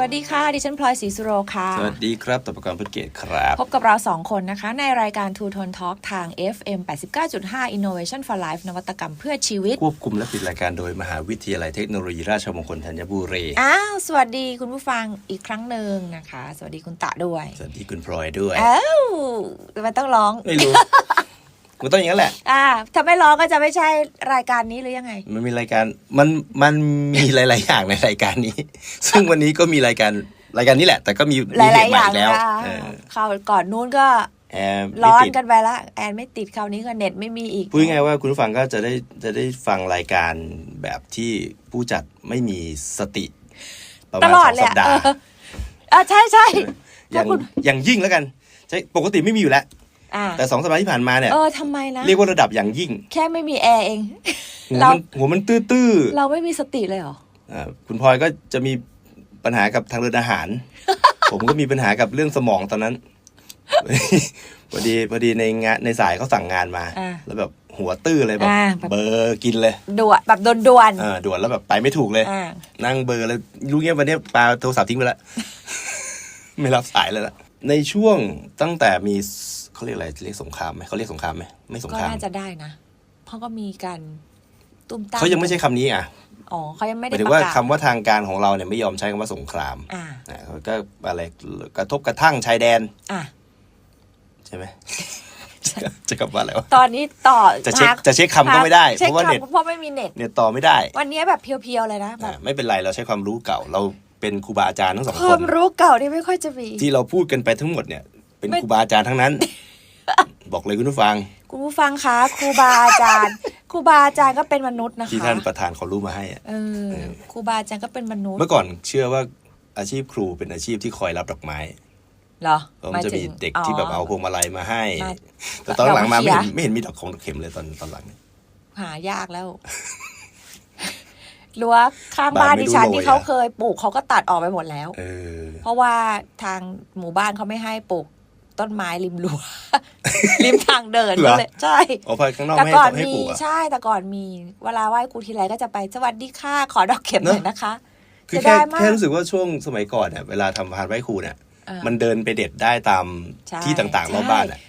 วัสดีค่ะ ดิฉันพลอยศรีสุโรค่ะ สวัสดีครับตบกรพุทธเกตครับ พบกับเราสองคนนะคะ ในรายการ Two Tone Talk ทาง FM 89.5 Innovation for Life นวัตกรรมเพื่อชีวิต ควบคุมและผลิตรายการโดยมหาวิทยาลัยเทคโนโลยีราชมงคลธัญบุรี อ้าว สวัสดีคุณผู้ฟังอีกครั้งหนึ่งนะคะ สวัสดีคุณตะด้วย สวัสดีคุณพลอยด้วย อ้าวมันต้องร้อง ไม่รู้ มันต้องอย่างนั้นแหละ อ่าถ้าไม่ร้องก็จะไม่ใช่รายการนี้หรือยังไง มันมีรายการมันมันมีหลาย ๆ อย่างในรายการนี้ ซึ่งวันนี้ก็มีรายการรายการนี้แหละ แต่ก็มีหมีเหลายๆอตุใหม่ย่างแล้วนะคะเออคราวก่อนนู้นก็แอร์ไม่ร้อนติด กันไปละแอนไม่ติดคราวนี้ก็เน็ตไม่มีอีก พูดง่ายๆว่าคุณผู้ฟังก็จะได้จะได้ฟังรายการแบบที่ผู้จัดไม่มีสติประตมาณลสออดงเลยสัอะปดาห์เอออะใช่ใช่อย่างอย่างยิ่งแล้วกันใช่ปกติไม่มีอยู่แล้วอ่า แต่สองสัปดาห์ที่ผ่านมาเนี่ยเออทำไมนะเรียกว่าระดับอย่างยิ่ง แค่ไม่มีแอร์เองหัวเรามันหัวมันตื้อเราไม่มีสติเลยเหรอๆอ่าคุณพลอยก็จะมีปัญหากับทางเดินอาหาร ผมก็มีปัญหากับเรื่องสมองตอนนั้นพอดีพอดีในงานในสายเขาสั่งงานมาอ่าแล้วแบบหัวตื้อเลยแบบอ่าแบบเบอร์กินเลยด่วนแบบด่วนอ่าด่วนแล้วแบบไปไม่ถูกเลยๆอ่านั่งเบอร์เลยรู้เงี้ยวันนี้ปาโทรศัพท์ทิ้งไปแล้วไม่รับสายเลยล่ะในช่วงตั้งแต่มี เขาเรียกอะไรเรียกสงครามไหมเขาเรียกสงครามไหมไม่สงก็ครามน่าจะได้นะเพราะก็มีการตุ้มตามเขายังไม่ใช่คำนี้อะอ๋อเขายังไม่หได้มายถึปงระว่ากาศคำว่าทางการของเราเนี่ยไม่ยอมใช้คำว่าสงครามอ่าอ่าก็อะไรกระทบกระทั่งชายแดน อะใช่ไหมจะกลับว่าอะไรวะตอนนี้ต่อจะเช็คหาจะเช็คคำก็ไม่ได้ช็คเพราะว่าเน็ตคำเพราะไม่มีเน็ตเน็ตต่อไม่ได้ วันนี้แบบเพียวๆเลยนะแบอ่าบไม่เป็นไรเราใช้ความรู้เก่า เราเป็นครูบาอาจารย์ทั้งสองคควานมรู้เก่านี่ไม่ค่อยจะมีที่เราพูดกันไปทั้งหมดเนี่ย เป็นไม่ครูบาอาจารย์ทั้งนั้น บอกเลยคุณผู้ฟัง คุณผู้ฟังคะครูบาอาจารย์ครูบาอาจารย์ก็เป็นมนุษย์นะคะที่ท่านประธานเขารู้มาให้อะเออครูบาอาจารย์ก็เป็นมนุษย์ เมื่อก่อนเชื่อว่าอาชีพครูเป็นอาชีพที่คอยรับดอกไม้เหรอเพราะมันจะมีเด็กที่แบบเอาพวงมาลัยมาให้มาแต่ตอนหลังมาดอกไม่เขียเห็นไม่เห็นมีดอกของดอกเข็มเลยตอนตอนหลัง หายากแล้วรั้วข้างบ้านบ้านไม่ดิฉันรู้โรยที่เขาอะเคยปลูกเขาก็ตัดออกไปหมดแล้วเออเพราะว่าทางหมู่บ้านเขาไม่ให้ปลูกต้นไม้ริมรั้ว ริมทางเดินเหรอก็เลยใช่เอาไปข้างนอกแต่ไม่ให้ก่อนให้มีปลูกอะ ใช่แต่ก่อนมี เวลาไหว้ครูทีไรก็จะไปสวัสดีค่ะขอดอกเข็มหน่อยนะคะ คือเสียแค่ดายมากแค่รู้สึกว่าช่วงสมัยก่อนเนี่ยเวลาทำพานไหว้ครูเนี่ยอ่ามันเดินไปเด็ดได้ตามใช่ที่ต่างๆรอบบ้านอะ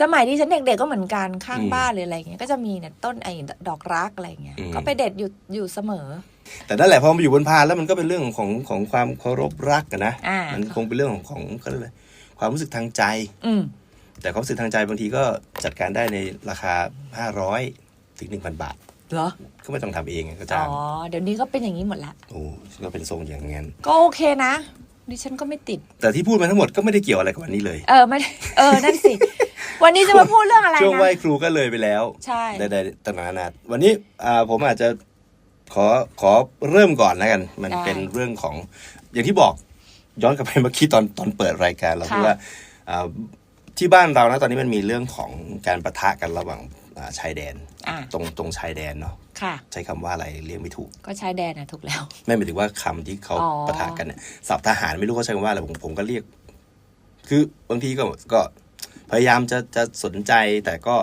สมัยที่ฉันเด็กๆก็เหมือนกันข้างอืมบ้านหรืออะไรเงี้ยก็จะมีเนี่ยต้นไอ้ดอกรักอะไรเงี้ยอืม ก็ไปเด็ดอยู่อยู่เสมอ แต่นั่นแหละพอมาอยู่บนพานแล้วมันก็เป็นเรื่องของของความเคารพรักกันนะอ่ามั มันคงเป็นเรื่องของของเขาเรียกอะไรความรู้สึกทางใจ อืม แต่ความรู้สึกทางใจบางทีก็จัดการได้ในราคา 500 ถึง 1,000 บาท เหรอ ก็ไม่ต้องทำเองไงก็อ๋จ้างอเดี๋ยวนี้ก็เป็นอย่างนี้หมดละ โอ้ก็เป็นทรงอย่างงั้น ก็โอเคนะ ดิฉันก็ไม่ติด แต่ที่พูดมาทั้งหมดก็ไม่ได้เกี่ยวอะไรกับวันนี้เลย เออไม่ได้เออ นั่นสิ วันนี้จะมาพูดเรื่องอะไรช่วงไหว้นะ ครูก็เลยไปแล้วใช่ ได้ได้ต่างๆนานาวันนี้อ่าผมอาจจะขอขอเริ่มก่อนแล้วกัน มันเป็นเรื่องของอย่างที่บอกย้อนกลับไปเมื่อกี้ตอนตอนเปิดรายการเราพูดว่าอ่า ที่บ้านเรานะตอนนี้มันมีเรื่องของการประทะกันระหว่างอ่าชายแดน อะตรงตรงชายแดนเนาะค่ะ ใช้คำว่าอะไรเรียกไม่ถูก ก็ชายแดนนะถูกแล้ว ไม่หมายถึงว่าคำที่เขาอ๋อ ปะทะกันเนี่ยศัพท์ทหารไม่รู้เขาใช้คำว่าอะไรผมผมก็เรียก คือบางทีก็ก็พยายามจะจะสนใจแต่ก็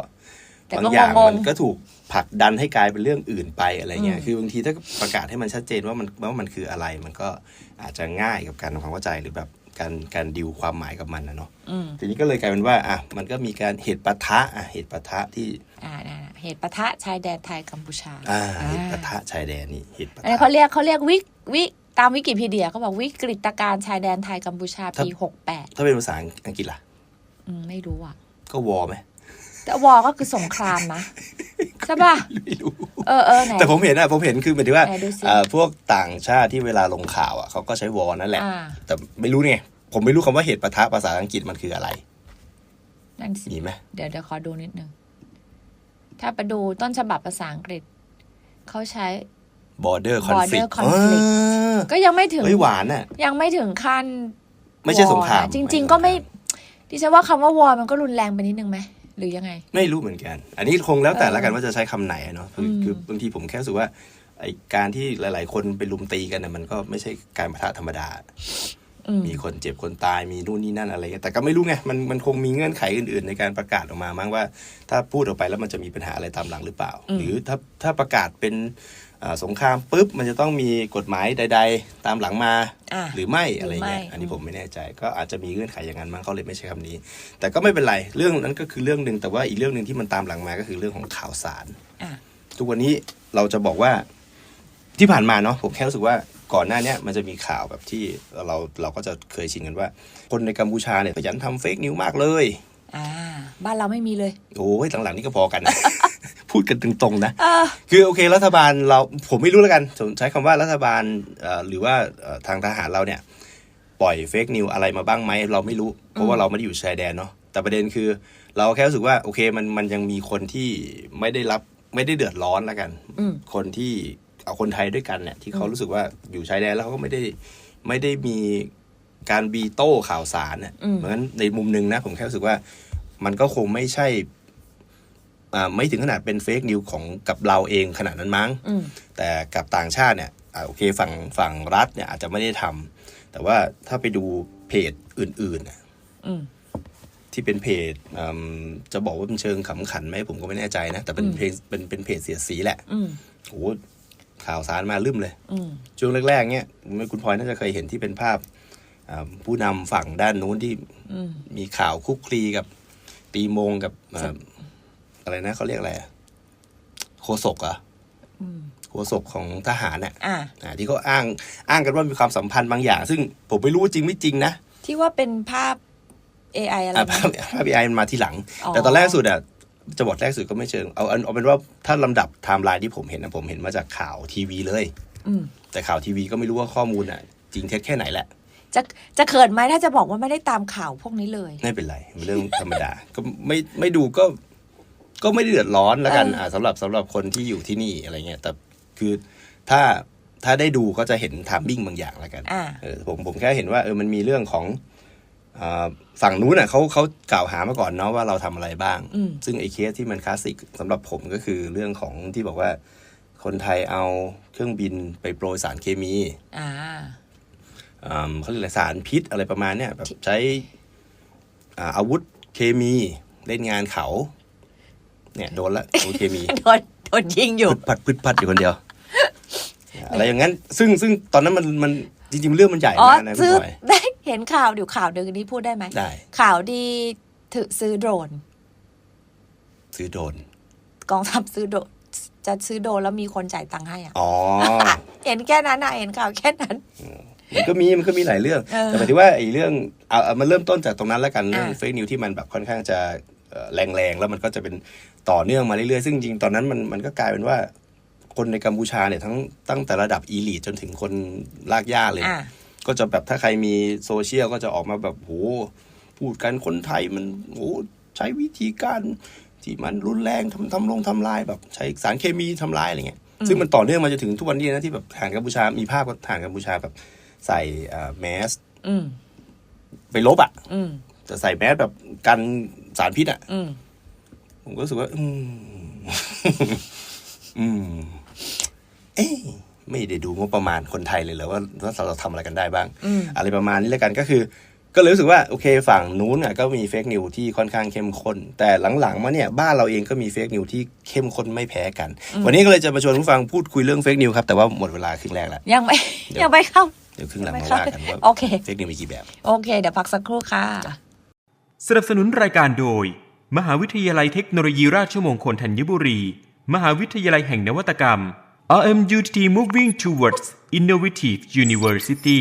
แต่บางก็อย่างงง มันก็ถูกผลักดันให้กลายเป็นเรื่องอื่นไปอะไรเงี้ยอืม คือบางทีถ้าประกาศให้มันชัดเจนว่ามันว่ามันคืออะไร มันก็อาจจะง่ายกับการทำความเข้าใจหรือแบบ การการดิวความหมายกับมันนะเนาะอืมทีนี้ก็เลยกลายเป็นว่าอะมันก็มีการเหตุปะทะอะเหตุปะทะที่อ่านะเหตุปะทะชายแดนไทยกัมพูชาอ่าเหตุอ่าปะทะชายแดนนี่เหตุปะอันนี้ทะเขาเรียกเขาเรียกวิกวิตามวิกิพีเดียเขาบอกวิกฤตการณ์ชายแดนไทยกัมพูชาครับปีหกแปดถ้าเป็นภาษาอังกฤษล่ะอืมไม่รู้อะ ก็วอไหม แต่วอร์ก็คือสงครามนะใช่ป่ะไม่รู้เออเออไหนแต่ผมเห็นอะผมเห็นคือหมายถึงว่าไหนดูสิอ่าพวกต่างชาติที่เวลาลงข่าวอะเขาก็ใช้วอนั่นแหละอ่าแต่ไม่รู้เนี่ยผมไม่รู้คำว่าเหตุปะทะภาษาอังกฤษมันคืออะไรนั่นสิมีไหมเดี๋ยวเดี๋ยวขอดูนิดนึง ถ้าไปดูต้นฉบับภาษาอังกฤษ เขาใช้ border conflict border conflict อ่าก็ยังไม่ถึงเฮ้ยหวานอะยังไม่ถึงขั้น ไม่ใช่สงครามวอร์นะจริง ๆ ก็ไม่ดิฉันว่าคำว่าวอร์มันก็รุนแรงไปนิดนึงไหม หรือยังไง ไม่รู้เหมือนกัน อันนี้คงแล้วแต่เออละกันว่าจะใช้คำไหนอะเนาะคืออืมคือบางทีผมแค่รู้สึกว่าไอการที่หลาย ๆ คนไปลุมตีกันน่ะมันก็ไม่ใช่การปะทะธรรมดาอืมมีคนเจ็บคนตายมีนู่นนี่นั่นอะไรเงี้ยแต่ก็ไม่รู้ไงมันมันคงมีเงื่อนไขอื่น ๆ ในการประกาศออกมามั้งว่า ถ้าพูดออกไปแล้วมันจะมีปัญหาอะไรตามหลังหรือเปล่าอืมหรือถ้าถ้าประกาศเป็นอ่า สงครามปุ๊บมันจะต้องมีกฎหมายใด ๆ ตามหลังมาอะหรือไม่หรือออะไรเงี้ยไม่อันนี้ผมไม่แน่ใจ ก็อาจจะมีเงื่อนไขอย่างนั้นมั้งเขาเลยไม่ใช้คำนี้ แต่ก็ไม่เป็นไรเรื่องนั้นก็คือเรื่องหนึ่งแต่ว่าอีกเรื่องหนึ่งที่มันตามหลังมาก็คือเรื่องของข่าวสารอะทุกวันนี้เราจะบอกว่าที่ผ่านมาเนาะผมแค่รู้สึกว่าก่อนหน้าเนี้ยมันจะมีข่าวแบบที่เราเราก็จะเคยชินกันว่า คนในกัมพูชาเนี่ยขยันทำเฟกนิวมากเลยอ่าบ้านเราไม่มีเลย โอ้ยหลังๆนี่ก็พอกันนะ พูดกันตรงๆนะเออคือโอเครัฐบาลเราผมไม่รู้แล้วกันผมใช้คำว่ารัฐบาลเอ่อหรือว่าเอ่อทางทหารเราเนี่ยปล่อยเฟกนิวอะไรมาบ้างไหมเราไม่รู้ เพราะว่าเราไม่ได้อยู่ชายแดนเนาะแต่ประเด็นคือ เราแค่รู้สึกว่าโอเคมันมันยังมีคนที่ไม่ได้รับไม่ได้เดือดร้อนแล้วกันอืมคนที่เอาคนไทยด้วยกันเนี่ยที่เขารู้สึกว่าอยู่ชายแดนแล้วเขาก็ไม่ได้ไม่ได้มีการบีโต้ข่าวสารเนี่ยอืมเพราะฉะนั้นในมุมหนึ่งนะผมแค่รู้สึกว่ามันก็คงไม่ใช่อ่า ไม่ถึงขนาดเป็นเฟกนิวของกับเราเองขนาดนั้นมั้งอืมแต่กับต่างชาติเนี่ยอ่าโอเคฝั่งฝั่งรัฐเนี่ยอาจจะไม่ได้ทำแต่ว่าถ้าไปดูเพจอื่นๆน่ะอืมที่เป็นเพจอืมจะบอกว่าเป็นเชิงขำขันไหมผมก็ไม่แน่ใจนะ แต่เป็นอืมเพจเป็นเป็นเพจเสียดสีแหละอืมโอ้โหข่าวสารมาลืมเลยอืมช่วงแรกๆเนี่ยคุณพลอยน่าจะเคยเห็นที่เป็นภาพอ่าผู้นำฝั่งด้านนู้นที่อืมมีข่าวคุกคลีกับตีโมงกับ อ่าอะไรนะเขาเรียกอะไรอะโคศกเหรอะอืมโฆษกของทหารน่ะอ่าอ่าที่เขาอ้างอ้างกันว่ามีความสัมพันธ์บางอย่าง ซึ่งผมไม่รู้ว่าจริงไม่จริงนะ ที่ว่าเป็นภาพ AI อะไรอ่านะภาพภาพไอมันมาที่หลังอ๋อแต่ตอนแรกสุดอะจะบอกแรกสุดก็ไม่เชิงเอาเอาเอาเป็นว่าถ้าลำดับไทม์ไลน์ที่ผมเห็นนะผมเห็นมาจากข่าวทีวีเลยอืมแต่ข่าวทีวีก็ไม่รู้ว่าข้อมูลอะจริงเท็จแค่ไหนแหละ จะจะเขินไหมถ้าจะบอกว่าไม่ได้ตามข่าวพวกนี้เลย ไม่เป็นไรเป็นเรื่องธรรมดาก็ไม่ไม่ดูก็ ก็ไม่ได้เดือดร้อนแล้วกันเอออ่อ่าสำหรับสำหรับคนที่อยู่ที่นี่อะไรเงี้ยแต่คือถ้าถ้าได้ดูก็จะเห็นทามมิ่งบางอย่างแล้วกันอ่าเออผมผมแค่เห็นว่าเออมันมีเรื่องของอาฝั่งนู้นน่ะเขาเขากล่าวหามาก่อนเนาะว่าเราทำอะไรบ้างอืมซึ่งไอ้เคสที่มันคลาสสิกสำหรับผมก็คือเรื่องของที่บอกว่าคนไทยเอาเครื่องบินไปโปรยสารเคมีอ่าอ่าเขาเรียกอะไรสารพิษอะไรประมาณเนี้ยแบบใช้อ่าอาวุธเคมีเล่นงานเขา เนี่ยโดนละอาวุธเคมีโดนโดนยิงอยู่พึดพัดพึดพัดอยู่คนเดียว อะไรอย่างนั้น ซึ่งซึ่งตอนนั้นมันมันจริงๆเรื่องมันใหญ่อ๋อมากนะคุณซื้อพลอยได้เห็นข่าวเดี๋ยวข่าวหนึ่งอันนี้พูดได้ไหมได้ข่าวดีถือซื้อโดรนซื้อโดรนกองทัพซื้อโดรนจะซื้อโดรนแล้วมีคนจ่ายตังค์ให้อะอ๋อเห็นแค่นั้นนะเห็นข่าวแค่นั้นมันก็มีมันก็มีหลายเรื่องเออแต่หมายถึงว่าไอ้เรื่องเอาเอามันเริ่มต้นจากตรงนั้นแล้วกันเรื่องอะเฟกนิวที่มันแบบค่อนข้างจะเอ่อ แรงๆ แล้วมันก็จะเป็นต่อเนื่องมาเรื่อยๆ ซึ่งจริงๆตอนนั้นมันมันก็กลายเป็นว่าคนในกัมพูชาเนี่ยทั้งตั้งแต่ระดับอีลีทจนถึงคนลากย่าเลยอ่าก็จะแบบถ้าใครมีโซเชียลก็จะออกมาแบบโหพูดกันคนไทยมันโหใช้วิธีการที่มันรุนแรงทำทำลงทำลายแบบใช้สารเคมีทำลายอะไรเงี้ยซึ่งมันต่อเนื่องมาจนถึงทุกวันนี้นะที่แบบทหารกัมพูชา มีภาพทหารกัมพูชาแบบใส่แมสอืมไปลบอะอืม จะใส่แมสแบบกันสารพิษอะอืมผมก็รู้สึกว่า อืม อืม เอ๊ะไม่ได้ดูงบประมาณคนไทยเลยเหรอว่าว่าเราทำอะไรกันได้บ้างอืมอะไรประมาณนี้แล้วกันก็คือ ก็เลยรู้สึกว่าโอเคฝั่งนู้นอะก็มีเฟกนิวที่ค่อนข้างเข้มข้น แต่หลังๆมาเนี่ยบ้านเราเองก็มีเฟกนิวที่เข้มข้นไม่แพ้กัน วันนี้ก็เลยจะมาชวนผู้ฟังพูดคุยเรื่องเฟกนิวครับแต่ว่าหมดเวลาครึ่งแรกแล้วยังไม่เดี๋ยวยังไม่เข้าเดี๋ยวครึ่งหลังไม่มาเข้าว่ากันว่าโอเคเฟกนิวมีกี่แบบ โอเค เดี๋ยวพักสักครู่ค่ะ สนับสนุนรายการโดย มหาวิทยาลัยเทคโนโลยีราชมงคลธัญบุรี มหาวิทยาลัยแห่งนวัตกรรม RMUTT Moving Towards Innovative University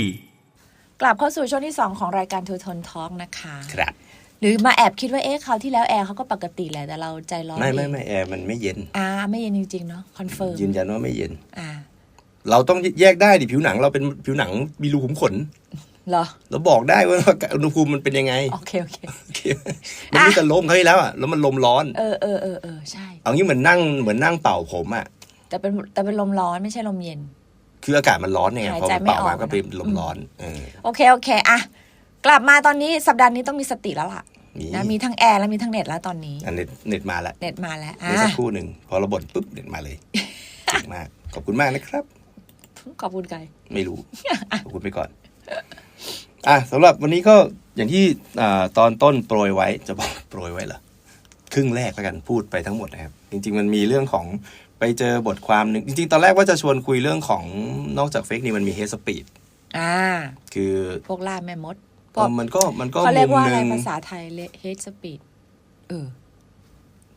กลับเข้าสู่ช่วงที่ 2 ของรายการทูทนทอล์กนะคะ ครับ หรือมาแอบคิดว่าเอ๊ะคราวที่แล้วแอร์เขาก็ปกติแหละแต่เราใจร้อนไม่ไม่เองไม่แอร์มันไม่เย็น อ่าไม่เย็นจริงๆเนาะคอนเฟิร์มยืนยันว่าไม่เย็น อ่า เราต้องแยกได้ดิผิวหนังเราเป็นผิวหนังมีรูขุมขน เหรอเราบอกได้ว่าอุณหภูมิมันเป็นยังไงโอเคโอเค โอเคมันมีแต่ลมเขาที่แล้วอะแล้วมันลมร้อน เออเออเออเออใช่เอางี้เหมือนนั่งเหมือนนั่งเป่าผมอะแต่เป็นแต่เป็นลมร้อนไม่ใช่ลมเย็น คืออากาศมันร้อนไงหายพอใจมันไม่เป่าออกมาก็เป็นนะลมร้อนเออโอเคโอเคอะกลับมาตอนนี้สัปดาห์นี้ต้องมีสติแล้วล่ะมีนะมีทั้งแอร์และมีทั้งเน็ตแล้วตอนนี้อันเน็ตเน็ตมาแล้วเน็ตมาแล้วอะเมื่อสักครู่หนึ่งพอเราบ่นปุ๊บเน็ตมาเลยเก่งมากขอบคุณมากนะครับ ขอบคุณไกไม่รู้ขอบคุณไปก่อน อะสำหรับวันนี้ก็อย่างที่อ่าตอนต้นโปรยไว้จะบอกโปรยไว้เหรอครึ่งแรกแล้วกันพูดไปทั้งหมดนะครับ จริง ๆ มันมีเรื่องของไปเจอบทความหนึ่งจริง ๆ ตอนแรกว่าจะชวนคุยเรื่องของนอกจากเฟกนี่มันมีเฮสปีดอ่าคือพวกล่าแม่มดพเอวกอมันก็มันก็เขาเรียกมุมว่าหอะไรนึ่งภาษาไทยเฮดสปีดเออ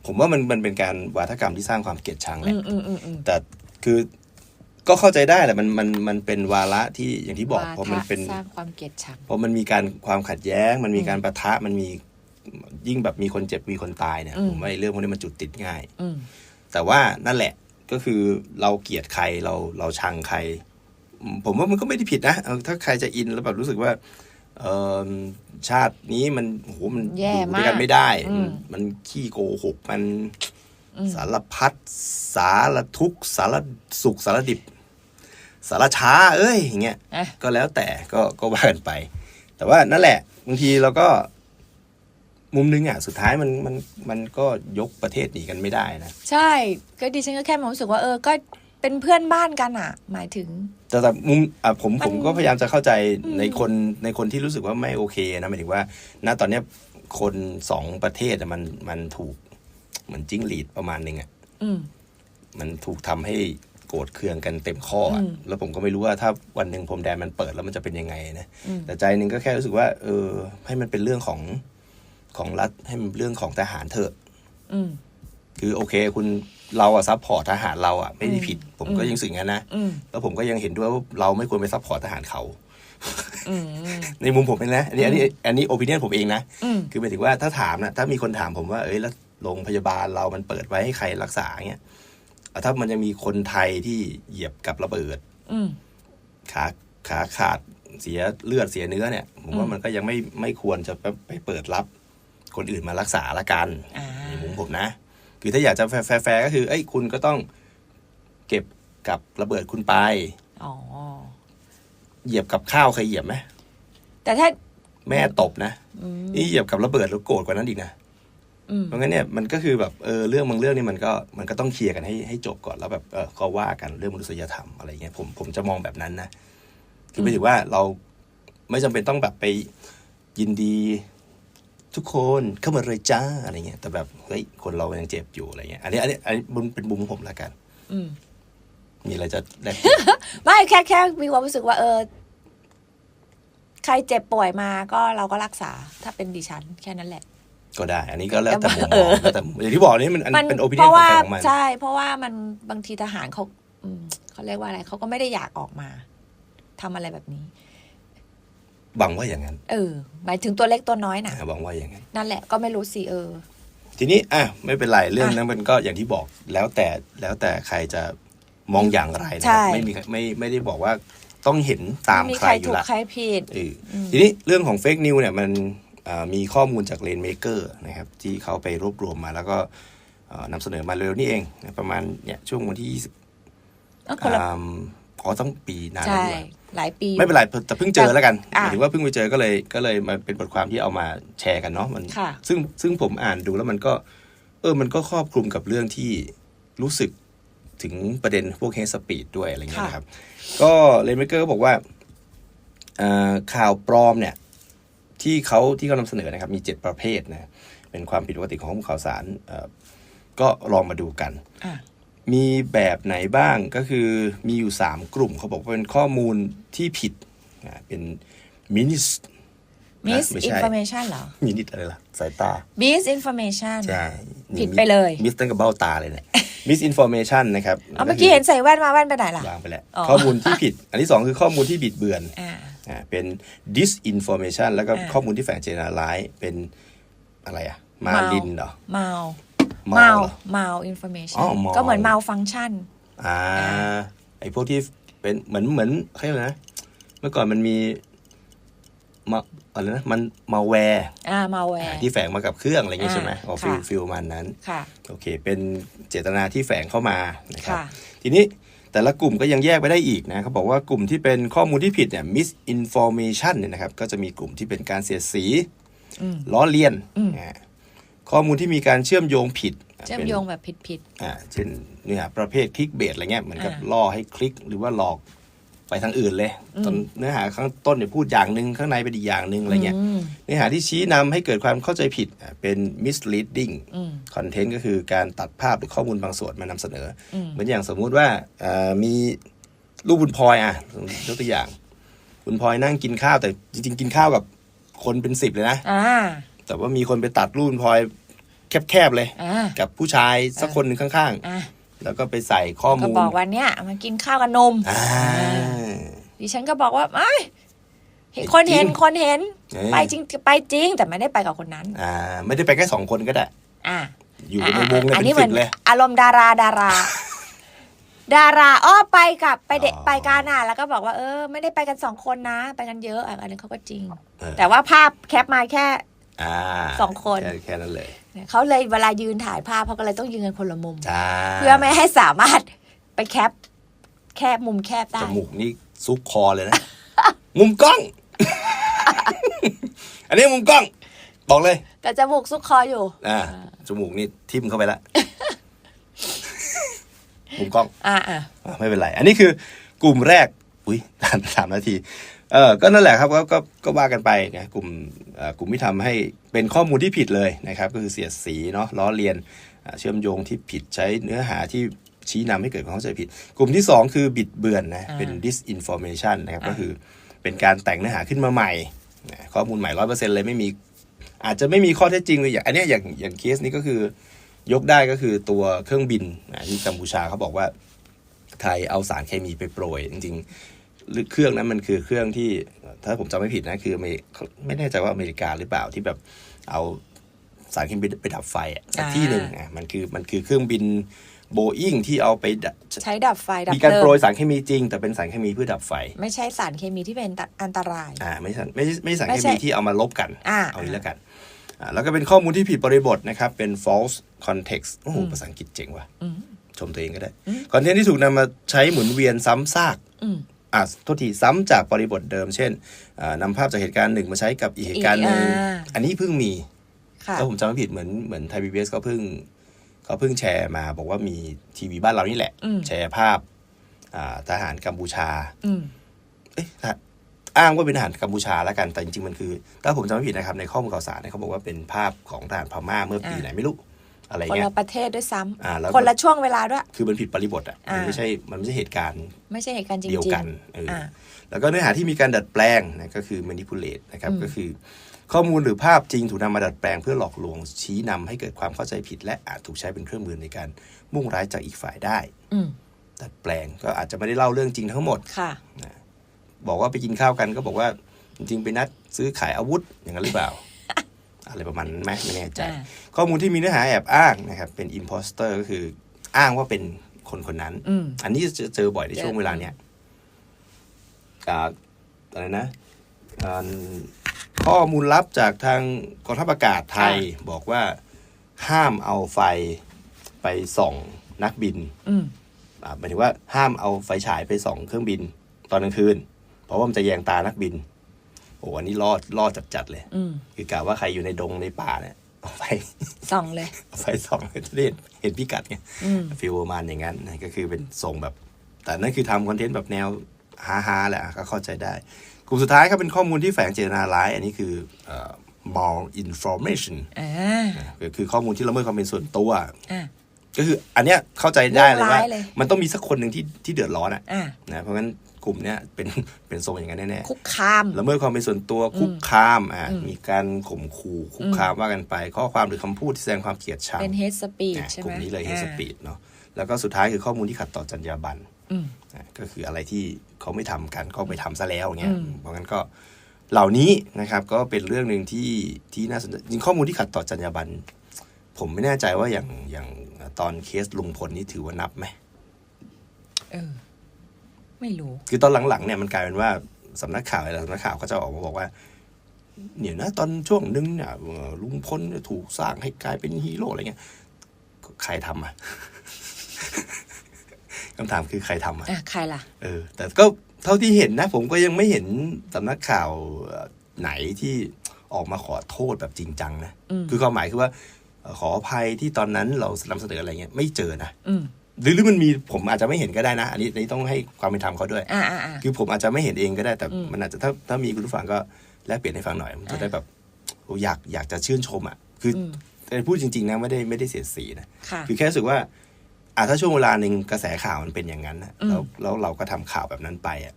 ผมว่ามันมันเป็นการวาทกรรมที่สร้างความเกลียดชังแหอืละมอืมอืมอืมแต่คือ ก็เข้าใจได้แหละมันมันมันเป็นวาระที่อย่างที่บอกวาพอมันทะเป็นสร้างความเกลียดชังพอมันมีการความขัดแย้ง มันมีการประทะมันมียิ่งแบบมีคนเจ็บมีคนตายเนี่ยอืมผมว่าไอ้เรื่องพวกนี้มันจุดติดง่ายอืมแต่ว่านั่นแหละก็คือเราเกลียดใครเราเราชังใครอืมผมว่ามันก็ไม่ได้ผิดนะเอาถ้าใครจะอินแล้วแบบรู้สึกว่าเออชาตินี้มันโอ้โหมันแย่อยู่ด้วยกันมากไม่ได้อืมมันมันขี้โกหกมันอืม สารพัดสารทุกข์สารสุขสารดิบ สารช้า เอ้ยอย่างเงี้ยอะก็แล้วแต่ก็ก็ว่ากันไป แต่ว่านั่นแหละบางทีเราก็ มุมนึงอะสุดท้ายมันมันมันก็ยกประเทศหนีกันไม่ได้นะใช่ ก็ดิฉันก็แค่มองรู้สึกว่าเออก็เป็นเพื่อนบ้านกันอะ หมายถึง แต่แต่มุมอะผมมันผมก็พยายามจะเข้าใจในคนในคนที่รู้สึกว่าไม่โอเคนะหมายถึงว่า ณตอนเนี้ยคนสองประเทศอะมันมันถูก เหมือนจิ้งหรีดประมาณหนึ่งอะอืมมันถูกทำให้โกรธเคืองกันเต็มข้ออะอืมแล้วผมก็ไม่รู้ว่าถ้าวันหนึ่งพรมแดนมันเปิดแล้วมันจะเป็นยังไงนะอืมแต่ใจหนึ่งก็แค่รู้สึกว่า เออ ให้มันเป็นเรื่องของของรัฐให้มันเป็นเรื่องของทหารเถอะอืมคือโอเค คุณเราอะซัพพอร์ตทหารเราอะไม่ได้ผิด ผมก็อืมยังรู้สึกงั้นนะอืมแล้วผมก็ยังเห็นด้วยว่าเราไม่ควรไปซัพพอร์ตทหารเขาอืมในมุมผมเองนะ อันนี้อันนี้อันนี้โอปิเนียนผมเองนะอืมคือหมายถึงว่าถ้าถามนะถ้ามีคนถามผมว่า เอ้ยแล้ว โรงพยาบาลเรามันเปิดไว้ให้ใครรักษาเงี้ยอะถ้ามันยังมีคนไทยที่เหยียบกับระเบิดอืมขาขาขาดเสียเลือดเสียเนื้อเนี่ย ผมว่าอืมมันก็ยังไม่ไม่ควรจะไปไปเปิดรับ คนอื่นมารักษาละกันอ่าในมุมผมนะ คือถ้าอยากจะแฟร์แฟร์ก็คือ เอ้ยคุณก็ต้องเก็บกับระเบิดคุณไปอ๋อเหยียบกับข้าวเคยเหยียบไหมแต่ถ้าแม่ตบนะอืมนี่เหยียบกับระเบิดแล้วโกรธกว่านั้นอีกนะอืม เพราะงั้นเนี่ยมันก็คือแบบเออเรื่องบางเรื่องนี่มันก็มันก็ต้องเคลียร์กันให้ให้จบก่อนแล้วแบบเออก็ว่ากันเรื่องมนุษยธรรมอะไรเงี้ยผมผมจะมองแบบนั้นนะคือไม่ถือว่าเราไม่จำเป็นต้องแบบไปยินดีทุกคนเข้ามาเลยจ้าอะไรเงี้ยแต่แบบเฮ้ยคนเรายังเจ็บอยู่อะไรเงี้ยอันนี้อันนี้อันนี้มันเป็นมุมของผมละกันอืมมีอะไรจะแลกไม่แค่แค่มีความรู้สึกว่า เออ ใครเจ็บป่วยมาก็เราก็รักษา ถ้าเป็นดิฉัน แค่นั้นแหละ ก็ได้ อันนี้ก็แล้วแต่มุมมเอองอแล้วแต่อย่างที่บอกนี่มันอันเป็นโอปิเพเนียนราะของว่าใครของมันใช่ เพราะว่ามันบางทีทหารเขาอืมเขาเรียกว่าอะไรเขาก็ไม่ได้อยากออกมาทำอะไรแบบนี้หวังว่าอย่างนั้น เออ หมายถึงตัวเล็กตัวน้อยน่ะอ่าหวังว่าอย่างนั้น นั่นแหละก็ไม่รู้สิเออ ทีนี้อะไม่เป็นไรเรื่องอะนั้นมันก็อย่างที่บอกแล้วแต่แล้วแต่ใครจะมองอย่างไรนะคใช่รับไม่มีใครไม่ไม่ได้บอกว่าต้องเห็นตามไม่มีใคใครรอยู่ถูกละใครผิดเอออมทีนี้เรื่องของเฟกนิวเนี่ยมันอ่า มีข้อมูลจากเลนเมเกอร์นะครับที่เขาไปรวบรวมมาแล้วก็เอ่อนำเสนอมาเร็วนี่เองนะประมาณเนี่ยช่วงวันที่ 20เอ้าคนละอ่าอ๋อต้องปีนานแล้วใช่ด้วยหลายปี ไม่เป็นไรแต่เพิ่งเจอแล้วกันหอะมายถึงว่าเพิ่งไปเจอก็เลยก็เลยมาเป็นบทความที่เอามาแชร์กันเนาะมันค่ะซึ่งซึ่งผมอ่านดูแล้วมันก็ เออมันก็ครอบคลุมกับเรื่องที่รู้สึกถึงประเด็นพวกเฮสปีดด้วยอะไรเงี้ยค่ะนะครับ ก็เลนเมเกอร์ก็บอกว่าอ่าข่าวปลอมเนี่ย ที่เขาที่เขานำเสนอนะครับมีเจ็ดประเภทนะเป็นความผิดปกติของข้อมูลข่าวสารเอ่อก็ลองมาดูกันอะมีแบบไหนบ้างก็คือมีอยู่ 3 กลุ่มเขาบอกว่าเป็นข้อมูลที่ผิดอ่าเป็นมินิสมิสไม่อินใช่ฟอร์เมชันเหรอมินิสอะไรล่ะ สายตามิสอินฟอร์เมชันใช่ผิดไปเลยมิสตั้งกับเบ้าตาเลยเนี่ยมิสอินฟอร์เมชันนะครับเอาเมื่อกี้เห็นใส่แว่นมาแว่นไปไหนล่ะวางไปแล้วอ๋อข้อมูลที่ผิด อันที่สองคือข้อมูลที่บิดเบือนอ่าอ่า เป็น disinformation แล้วก็อ่าข้อมูลที่แฝงเจตนาร้ายเป็นอะไรอะมาลินเหรอเมาเมาเมาเหรอเมาอินฟอร์เมชัอ๋นอเมาก็เหมือนเมาฟัง c t ชันอ่าอ่าไอพวกที่เป็นเหมือนเหมือนเขาเรียกอะไรนะ เมื่อก่อนมันมีมาอะไรนะมันมาแวร์อ่ามาแวร์ที่แฝงมากับเครื่องอะไรอย่างงี้อ่าใช่ไหมอ๋อฟิลค่ะฟิลมันนั้น ค่ะ โอเค เป็นเจตนาที่แฝงเข้ามานะครับค่ะทีนี้ แต่ละกลุ่มก็ยังแยกไปได้อีกนะเขาบอกว่ากลุ่มที่เป็นข้อมูลที่ผิดเนี่ย misinformation เนี่ยนะครับ ก็จะมีกลุ่มที่เป็นการเสียดสีอืมล้อเลียนอืมอ่าข้อมูลที่มีการเชื่อมโยงผิด เชื่อมป็นโยงแบบผิดอ่าเช่นเนื้อหาประเภทคลิกเบสอะไรเงี้ยเหมือนกับอ่าล่อให้คลิกหรือว่าหลอก ไปทางอื่นเลยอืมตอนเนื้อหาข้างต้นเนี่ยพูดอย่างหนึ่งข้างในเป็นอีกอย่างหนึ่งๆอะไรเงี้ยมเนื้อหาที่ชี้นำให้เกิดความเข้าใจผิดอะเป็น misleading อืมคอนเทนต์ก็คือการตัดภาพหรือข้อมูลบางส่วนมานำเสนออมเหมือนอย่างสมมุติว่าอ่ามีลูกบุญพลอยอะยกตัวอย่างบุญพลอยนั่งกินข้าวแต่จริง ๆ กินข้าวกับคนเป็นสิบเลยนะอ่าแต่ว่ามีคนไปตัดรูปบุญพลอยแคบๆเลยอ่ากับผู้ชายสักคนหนึ่งข้างอะๆ แล้วก็ไปใส่ข้อก็มูลบอกวันเนี้ยมากินข้าวกับนมอ่าดิฉันก็บอกว่าไม่เห็นคนเห็นจริงคนเห็นเอ้ยไปจริงไปจริง แต่ไม่ได้ไปกับคนนั้น อ่า ไม่ได้ไปแค่สองคนก็ได้ อ่า อยู่ในวงเนี่ยอัเป็นนี้เหสิมือนบเลย อารมณ์ดาราดารา ดาราอ้อไปกับไปเด็กอ๋อไปกันอะแล้วก็บอกว่าเออ ไม่ได้ไปกันสองคนนะ ไปกันเยอะอะอันนี้เขาก็จริงเออแต่ว่าภาพแคปมาแค่อ่าสองคนแค่แค่นั้นเลย เขาเลยเวลายืนถ่ายภาพเขาก็เลยต้องยืนกันคนละมุมจ้าเพื่อไม่ให้สามารถไปแคป แคบมุมแคบได้จมูกนี่ซุกคอเลยนะ มุมกล้อง อันนี้มุมกล้อง บอกเลย แต่จมูกซุกคออยู่อ่าจมูกนี่ทิ่มเข้าไปละมุมกล้อง อ่าอ่าอะไม่เป็นไร อันนี้คือกลุ่มแรก อุ้ยสามสามนาที เออก็นั่นแหละครับก็ก็ก็ว่ากันไปนะกลุ่มเอ่อกลุ่มที่ทำให้เป็นข้อมูลที่ผิดเลยนะครับ ก็คือเสียดสีเนาะล้อเลียนอ่าเชื่อมโยงที่ผิดใช้เนื้อหาที่ชี้นำให้เกิดความเข้าใจผิด กลุ่มที่สองคือบิดเบือนนะเป็น disinformation นะครับก็คือเป็นการแต่งเนื้อหาขึ้นมาใหม่นะข้อมูลใหม่ร้อยเปอร์เซ็นต์เลยไม่มี อาจจะไม่มีข้อเท็จจริงเลยอย่างอันเนี้ยอย่างอย่างเคสนี้ก็คือยกได้ก็คือตัวเครื่องบินนะที่กัมพูชาเขาบอกว่าไทยเอาสารเคมีไปโปรยจริงๆ เครื่องนั้นมันคือเครื่องที่ถ้าผมจำไม่ผิดนะคืออเมริไม่แน่ใจว่าอเมริกาหรือเปล่าที่แบบเอาสารเคมีไปดับไฟอะสักที่หนึ่งอะมันคือมันคือเครื่องบินโบอิงที่เอาไปดับใช้ดับไฟดับมีการเพลิโปรยงสารเคมีจริง แต่เป็นสารเคมีเพื่อดับไฟ ไม่ใช่สารเคมีที่เป็นอันตรายอ่าไม่ใช่ไม่ใช่ไม่ใช่สารไม่เคใช่มีที่เอามาลบกันอ่าเอางี้แล้วกันอ่าแล้วก็เป็นข้อมูลที่ผิดบริบทนะครับ เป็น false context โอ้โหภาษาอังกฤษเจ๋งว่ะอืมชมตัวเองก็ได้คอนเทนต์ที่ถูกนำมาใช้หมุนเวียนซ้ำซาก อืมอะโทษทีซ้ำจากบริบทเดิม เช่นอ่านำภาพจากเหตุการณ์หนึ่งมาใช้กับอีกเหตุการณ์หนึ่งอีกอ่าอันนี้เพิ่งมีค่ะถ้าผมจำไม่ผิดเหมือนเหมือนไทยพีบีเอสเขาเพิ่งเขาเพิ่งแชร์มาบอกว่ามีทีวีบ้านเรานี่แหละอืมแชร์ภาพอ่าทหารกัมพูชาอืมเอ๊ะทหารอ้างว่าเป็นทหารกัมพูชาแล้วกันแต่จริงๆมันคือ ถ้าผมจำไม่ผิดนะครับในข้อมูลข่าวสารเนี่ยเขาบอกว่าเป็นภาพของทหารพม่าเมื่อปีอ่าไหนไม่รู้ อะไรคนเงี้ยละประเทศด้วยซ้อ่าแล้วำคนละช่วงเวลาด้วย คือมันผิดบริบทอะมันอ่าไม่ใช่มันไม่ใช่เหตุการณ์ไม่ใช่เหตุการณ์จริงๆเดียวกันเออออ่าแล้วก็เนื้อหาที่มีการดัดแปลงนะก็คือ manipulate นะครับอืมก็คือ ข้อมูลหรือภาพจริงถูกนำมาดัดแปลงเพื่อหลอกลวงชี้นำให้เกิดความเข้าใจผิด และอาจถูกใช้เป็นเครื่องมือในการมุ่งร้ายจากอีกฝ่ายได้อืมดัดแปลงก็อาจจะไม่ได้เล่าเรื่องจริงทั้งหมดค่ะบอกว่าไปกินข้าวกันก็บอกว่าจริงๆไปนัดซื้อขายอาวุธอย่างนั้นหรือเปล่า อะไรประมาณนั้นไหมไม่แน่ใจอ่าข้อมูลที่มีเนื้อหาแอบอ้างนะครับเป็น imposter ก็คืออ้างว่าเป็นคนคนนั้นอืมอันนี้จะเจอบ่อยในเจอช่วงเวลาเนี้ยอ่าอะไรนะอ่าข้อมูลลับจากทางกองทัพอากาศไทยบอกว่าห้ามเอาไฟไปส่องนักบินอืมอ่าหมายถึงว่าห้ามเอาไฟฉายไปส่องเครื่องบิน ตอนกลางคืน เพราะว่ามันจะแยงตานักบิน โอ้อันนี้รอดรอดจัดๆเลยอืมคือกะว่าใครอยู่ในดงในป่าเนี่ยเอาไฟส่องเลยเอาไฟส่องจะได้เห็นเห็นพิกัดไงอืมฟิลประมาณอย่างนั้นนะก็คือเป็นทรงแบบ แต่นั่นคือทำคอนเทนต์แบบแนวฮาๆแหละก็เข้าใจได้ กลุ่มสุดท้ายครับเป็นข้อมูลที่แฝงเจตนาร้าย อันนี้คือเอ่อ malinformation อ่าก็คือข้อมูลที่ละเมิดความเป็นส่วนตัวอ่าก็คืออันเนี้ยเข้าใจได้เลยว่าเรื่องร้ายเลยมันต้องมีสักคนหนึ่งที่ที่เดือดร้อนอะอ่านะเพราะงั้น กลุ่มเนี้ยเป็นเป็นทรงอย่างนั้นแน่คุกคามๆละเมิดความเป็นส่วนตัวคุกคามอะอืมมีการข่มขู่คุกคามว่ากันไป ข้อความหรือคำพูดที่แสดงความเกลียดชังเป็น hate speech อะใช่ไหมกลุ่มนี้เลยเฮสอ่าปีดเนาะแล้วก็สุดท้ายคือข้อมูลที่ขัดต่อจรรยาบรรณอืมอะก็คืออะไรที่เขาไม่ทำกันก็ไปทำซะแล้วเงี้ยอืมเพราะงั้นก็เหล่านี้นะครับก็เป็นเรื่องหนึ่งที่ที่น่าสนใจจริงข้อมูลที่ขัดต่อจรรยาบรรณผมไม่แน่ใจว่าอย่างอย่างตอนเคสลุงพลนี่ถือว่านับไหมเออ ไม่รู้ คือตอนหลังๆเนี่ยมันกลายเป็นว่าสำนักข่าวอะไรสำนักข่าวก็จะออกมาบอกว่า เนี่ยนะตอนช่วงนึงเนี่ยเอ่อลุงพลเนี่ยถูกสร้างให้กลายเป็นฮีโร่อะไรเงี้ยใครทำอะคำถามคือใครทำอะอะใครล่ะ เออ แต่ก็เท่าที่เห็นนะ ผมก็ยังไม่เห็นสำนักข่าวเอ่อไหนที่ออกมาขอโทษแบบจริงจังนะอืมคือความหมายคือว่าเอ่อขออภัยที่ตอนนั้นเรานำเสนออะไรเงี้ยไม่เจอนะอืม หรือหรือมันมีผมอาจจะไม่เห็นก็ได้นะ อันนี้อันนี้ต้องให้ความเป็นธรรมเขาด้วย อ่าอ่าอ่า คือผมอาจจะไม่เห็นเองก็ได้แต่ อืม มันอาจจะถ้าถ้ามีคุณผู้ฟังก็แลกเปลี่ยนให้ฟังหน่อยมันจะได้แบบโอ้อยากอยากจะชื่นชมอะคืออมแต่พูดจริง ๆนะไม่ได้ไม่ได้เสียดสีนะ ค่ะ คือแค่รู้สึกว่าอะถ้าช่วงเวลาหนึ่งกระแสข่าวมันเป็นอย่างนั้นนะอืม แล้วแล้วเราก็ทำข่าวแบบนั้นไปอะ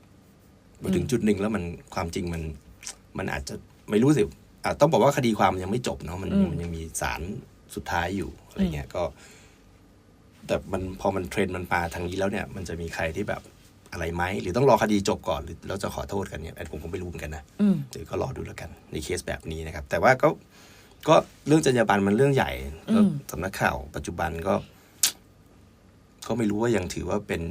มาถึงอืมจุดหนึ่งแล้วมันความจริงมัน มันอาจจะไม่รู้สิอะต้องบอกว่าคดีความมันยังไม่จบเนาะมันมันยังมีสารสุดท้ายอยู่อะไรเงี้ยก็ แต่มันพอมันเทรนด์มันมาทางนี้แล้วเนี่ย มันจะมีใครที่แบบอะไรไหมหรือต้องรอคดีจบก่อนหรือเราจะขอโทษกันเนี่ยอันผมก็ไม่รู้เหมือนกันนะอืมเดี๋ยวก็รอดูแล้วกันในเคสแบบนี้นะครับ แต่ว่าก็ก็เรื่องจรรยาบรรณมันเรื่องใหญ่แล้วอืมสำนักข่าวปัจจุบันก็ ก็ไม่รู้ว่ายังถือว่าเป็น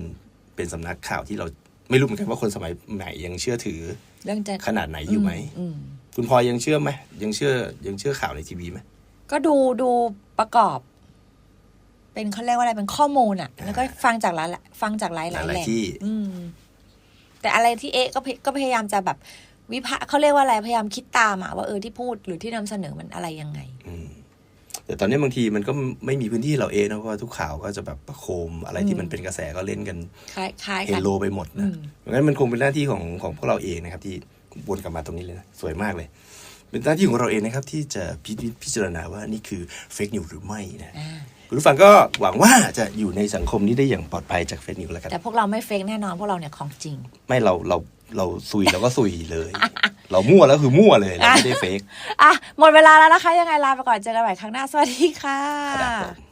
เป็นสำนักข่าวที่เราไม่รู้เหมือนกันว่าคนสมัยใหม่ยังเชื่อถือเรื่องจะขนาดไหนอยู่ไหมอืมคุณพลอยยังเชื่อไหมยังเชื่อยังเชื่อข่าวในทีวีไหมก็ดูดูประกอบ เป็นเขาเรียกว่าอะไรเป็นข้อมูลอะแล้วก็ฟังจากหลายฟังจากหลายหลายหแหลายล่งๆที่อืมแต่อะไรที่เอ๊ะก็พยก็พยายามจะแบบวิพากษ์เขาเรียกว่าอะไรพยายามคิดตามอะว่าเออที่พูดหรือที่นำเสนอมันอะไรยังไงอืมแต่ตอนนี้บางทีมันก็ไม่มีพื้นที่เราเองนะเพราะว่าทุกข่าวก็จะแบบประโคมอะไรที่มันเป็นกระแสก็เล่นกันคล้ายคล้ายเฮกันโลไปหมดอืนะมเพราะงั้นมันคงเป็นหน้าที่ของของพวกเราเองนะครับ ที่วนกลับมาตรงนี้เลยนะสวยมากเลย เป็นหน้าที่ของเราเองนะครับ ที่จะพิพิจารณาว่านี่คือเฟกนิวหรือไม่นะอ่าคุณผู้ฟังก็หวังว่าจะอยู่ในสังคมนี้ได้อย่างปลอดภัยจากเฟกนิวแล้วกันแต่พวกเราไม่เฟกแน่นอนพวกเราเนี่ยของจริง ไม่เราเราเราซุยเราก็ซุยเลย เรามั่วแล้วคือมั่วเลยเราไม่ได้เฟกอะหมดเวลาแล้วนะคะยังไงลาไปก่อนเจอกันใหม่ครั้งหน้าสวัสดีค่ะครับผม